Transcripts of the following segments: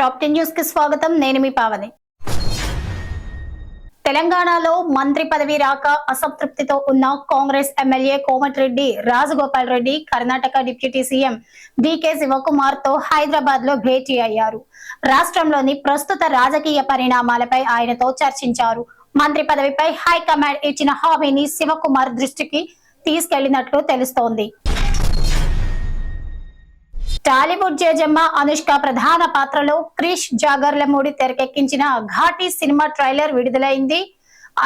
Top ten న్యూస్కి స్వాగతం. నేను మీ పావని. తెలంగాణలో మంత్రి పదవి రాక అసంతృప్తితో ఉన్న Congress MLA Komatireddy Rajagopal Reddy Karnataka deputy CM DK శివకుమార్తో హైదరాబాద్లో భేటీ అయ్యారు. రాష్ట్రంలోని ప్రస్తుత రాజకీయ పరిణామాలపై ఆయనతో చర్చించారు. మంత్రి పదవిపై హైకమాండ్ ఇచ్చిన హామీని శివకుమార్ దృష్టికి తీసుకెళ్ళినట్లు తెలుస్తోంది. టాలీవుడ్ జేజమ్మ అనుష్క ప్రధాన పాత్రలో క్రిష్ జాగర్లమూడి తెరకెక్కించిన ఘాటి సినిమా ట్రైలర్ విడుదలైంది.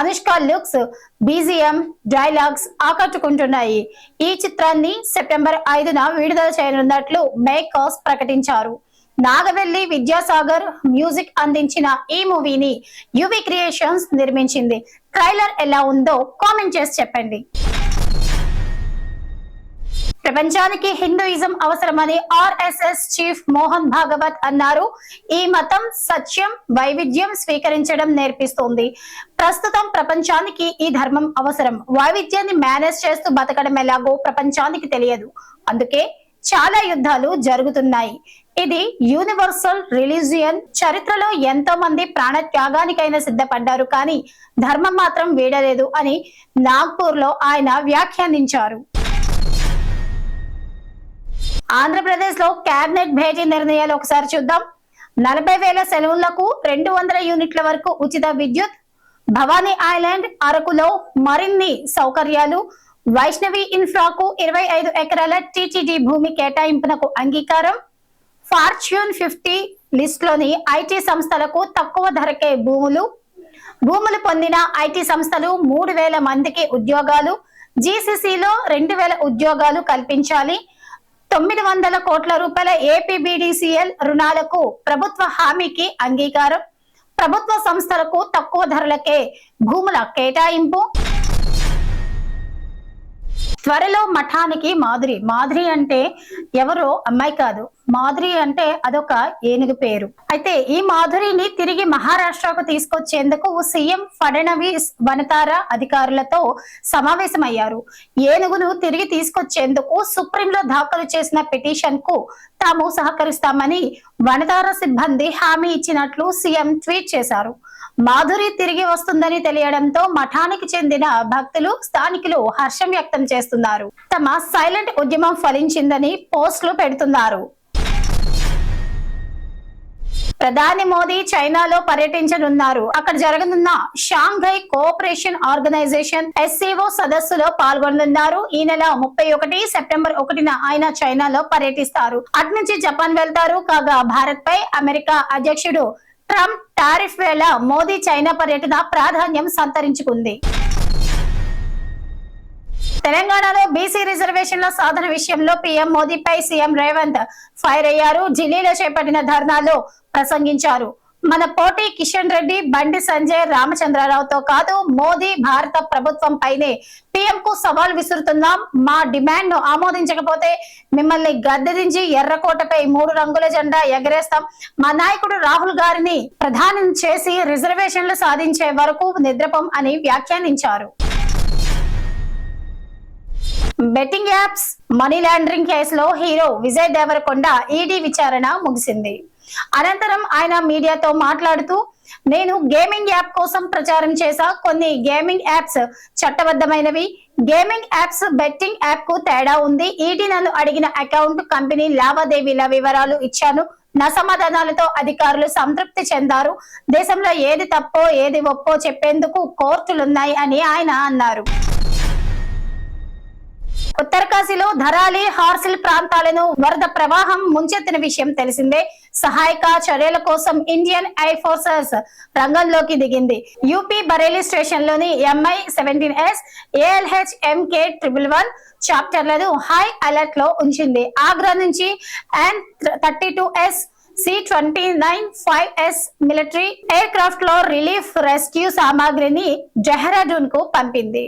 అనుష్క లుక్స్ బీజిఎం డైలాగ్స్ ఆకట్టుకుంటున్నాయి. ఈ చిత్రాన్ని సెప్టెంబర్ ఐదున విడుదల చేయనున్నట్లు మేకర్స్ ప్రకటించారు. నాగవెల్లి విద్యాసాగర్ మ్యూజిక్ అందించిన ఈ మూవీని యువి క్రియేషన్స్ నిర్మించింది. ట్రైలర్ ఎలా ఉందో కామెంట్ చేసి చెప్పండి. ప్రపంచానికి హిందూయిజం అవసరమని ఆర్ఎస్ఎస్ చీఫ్ మోహన్ భాగవత్ అన్నారు. ఈ మతం సత్యం వైవిధ్యం స్వీకరించడం నేర్పిస్తుంది. ప్రస్తుతం ప్రపంచానికి ఈ ధర్మం అవసరం. వైవిధ్యాన్ని మేనేజ్ చేస్తూ బతకడం ఎలాగో ప్రపంచానికి తెలియదు. అందుకే చాలా యుద్ధాలు జరుగుతున్నాయి. ఇది యూనివర్సల్ రిలీజియన్. చరిత్రలో ఎంతో మంది ప్రాణ త్యాగానికైనా సిద్ధపడ్డారు కానీ ధర్మం మాత్రం వీడలేదు అని నాగ్పూర్లో ఆయన వ్యాఖ్యానించారు. ఆంధ్రప్రదేశ్లో కేబినెట్ భేటీ నిర్ణయాలు ఒకసారి చూద్దాం. నలభై వేల సెలవులకు రెండు వందల యూనిట్ల వరకు ఉచిత విద్యుత్ భవానీ ఐలాండ్ అరకులో మరిన్ని సౌకర్యాలు వైష్ణవి ఇన్ఫ్రాకు ఇరవై ఐదు ఎకరాల టీటీడీ భూమి కేటాయింపునకు అంగీకారం ఫార్చ్యూన్ ఫిఫ్టీ లిస్ట్లోని ఐటీ సంస్థలకు తక్కువ ధరకే భూములు భూములు పొందిన ఐటీ సంస్థలు మూడు వేల మందికి ఉద్యోగాలు జీసీసీలో రెండు వేల ఉద్యోగాలు కల్పించాలి తొమ్మిది వందల కోట్ల రూపాయల ఏపీబీడీసీఎల్ రుణాలకు ప్రభుత్వ హామీకి అంగీకారం. ప్రభుత్వ సంస్థలకు తక్కువ ధరలకే భూముల కేటాయింపు. త్వరలో మఠానికి మాధురి మాధురి అంటే ఎవరో అమ్మాయి కాదు. మాధురి అంటే అదొక ఏనుగు పేరు. అయితే ఈ మాధురిని తిరిగి మహారాష్ట్రకు తీసుకొచ్చేందుకు సీఎం ఫడణవీస్ వనతార అధికారులతో సమావేశమయ్యారు. ఏనుగును తిరిగి తీసుకొచ్చేందుకు సుప్రీంలో దాఖలు చేసిన పిటిషన్కు తాము సహకరిస్తామని వనతార సిబ్బంది హామీ ఇచ్చినట్లు సీఎం ట్వీట్ చేశారు. మాధురి తిరిగి వస్తుందని తెలియడంతో మఠానికి చెందిన భక్తులు స్థానికులు హర్షం వ్యక్తం చేస్తున్నారు. తమ సైలెంట్ ఉద్యమం ఫలించిందని పోస్టులు పెడుతున్నారు. ప్రధాని మోదీ చైనాలో పర్యటించనున్నారు. అక్కడ జరగనున్న షాంఘై కోఆపరేషన్ ఆర్గనైజేషన్ ఎస్సీఓ సదస్సులో పాల్గొనున్నారు ఈ నెల ముప్పై ఒకటి సెప్టెంబర్ ఒకటిన ఆయన చైనాలో పర్యటిస్తారు. అటు నుంచి జపాన్ వెళ్తారు. కాగా భారత్ పై అమెరికా అధ్యక్షుడు ట్రంప్ టారిఫ్ వేళ మోదీ చైనా పర్యటన ప్రాధాన్యం సంతరించుకుంది. తెలంగాణలో బీసీ రిజర్వేషన్ల సాధన విషయంలో పీఎం మోదీపై సీఎం రేవంత్ ఫైర్ అయ్యారు. ఢిల్లీలో చేపట్టిన ధర్నాలో ప్రసంగించారు. మన పోటీ కిషన్ రెడ్డి బండి సంజయ్ రామచంద్రరావుతో కాదు మోదీ భారత ప్రభుత్వం పైనే పీఎం కు సవాల్ విసురుతున్నాం. మా డిమాండ్ను ఆమోదించకపోతే మిమ్మల్ని గద్దెదించి ఎర్రకోటపై మూడు రంగుల జెండా ఎగరేస్తాం. మా నాయకుడు రాహుల్ గారిని ప్రధానం చేసి రిజర్వేషన్లు సాధించే వరకు నిద్రపం అని వ్యాఖ్యానించారు. బెట్టింగ్ యాప్స్ మనీ లాండరింగ్ కేసులో హీరో విజయ్ దేవరకొండ ఈడీ విచారణ ముగిసింది. అనంతరం ఆయన మీడియాతో మాట్లాడుతూ నేను గేమింగ్ యాప్ కోసం ప్రచారం చేశా కొన్ని గేమింగ్ యాప్స్ చట్టబద్ధమైనవి. గేమింగ్ యాప్స్ బెట్టింగ్ యాప్కు తేడా ఉంది. ఈడీ నన్ను అడిగిన అకౌంట్ కంపెనీ లావాదేవీల వివరాలు ఇచ్చాను. నా సమాధానాలతో అధికారులు సంతృప్తి చెందారు. దేశంలో ఏది తప్పో ఏది ఒప్పో చెప్పేందుకు కోర్టులున్నాయి అని ఆయన అన్నారు. ఉత్తరకాశీలో ధరాలి హార్సిల్ ప్రాంతాలను వరద ప్రవాహం ముంచెత్తిన విషయం తెలిసిందే. సహాయక చర్యల కోసం ఇండియన్ ఎయిర్ ఫోర్సెస్ రంగంలోకి దిగింది. UP Bareilly స్టేషన్లోని MI seventeen S ALH MK triple one చాప్టర్లను high అలర్ట్లో ఉంచింది. ఆగ్రా నుంచి and thirty two S C twenty nine five S military air క్రాఫ్ట్లో relief rescue సామాగ్రిని డెహ్రాడూన్కు పంపింది.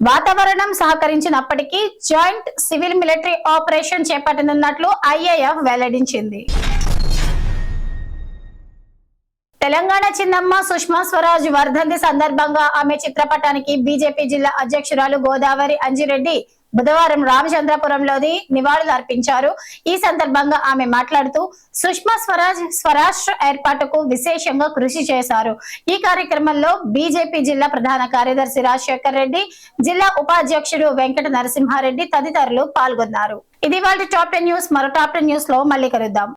వాతావరణం సహకరించినప్పటికీ జాయింట్ సివిల్ మిలిటరీ ఆపరేషన్ చేపట్టనున్నట్లు ఐఏఎఫ్ వెల్లడించింది. తెలంగాణ చిన్నమ్మ సుష్మా స్వరాజ్ వర్ధంతి సందర్భంగా ఆమె చిత్రపటానికి బీజేపీ జిల్లా అధ్యక్షురాలు గోదావరి అంజిరెడ్డి బుధవారం రామచంద్రపురంలోని నివాళులు అర్పించారు. ఈ సందర్భంగా ఆమె మాట్లాడుతూ సుష్మా స్వరాజ్ స్వరాష్ట్ర ఏర్పాటుకు విశేషంగా కృషి చేశారు. ఈ కార్యక్రమంలో బీజేపీ జిల్లా ప్రధాన కార్యదర్శి రాజశేఖర్ రెడ్డి జిల్లా ఉపాధ్యక్షుడు వెంకట నరసింహారెడ్డి తదితరులు పాల్గొన్నారు. ఇది వాళ్ళ టాప్ టెన్ న్యూస్ మరో టాప్ టెన్ న్యూస్లో మళ్ళీ కలుద్దాం.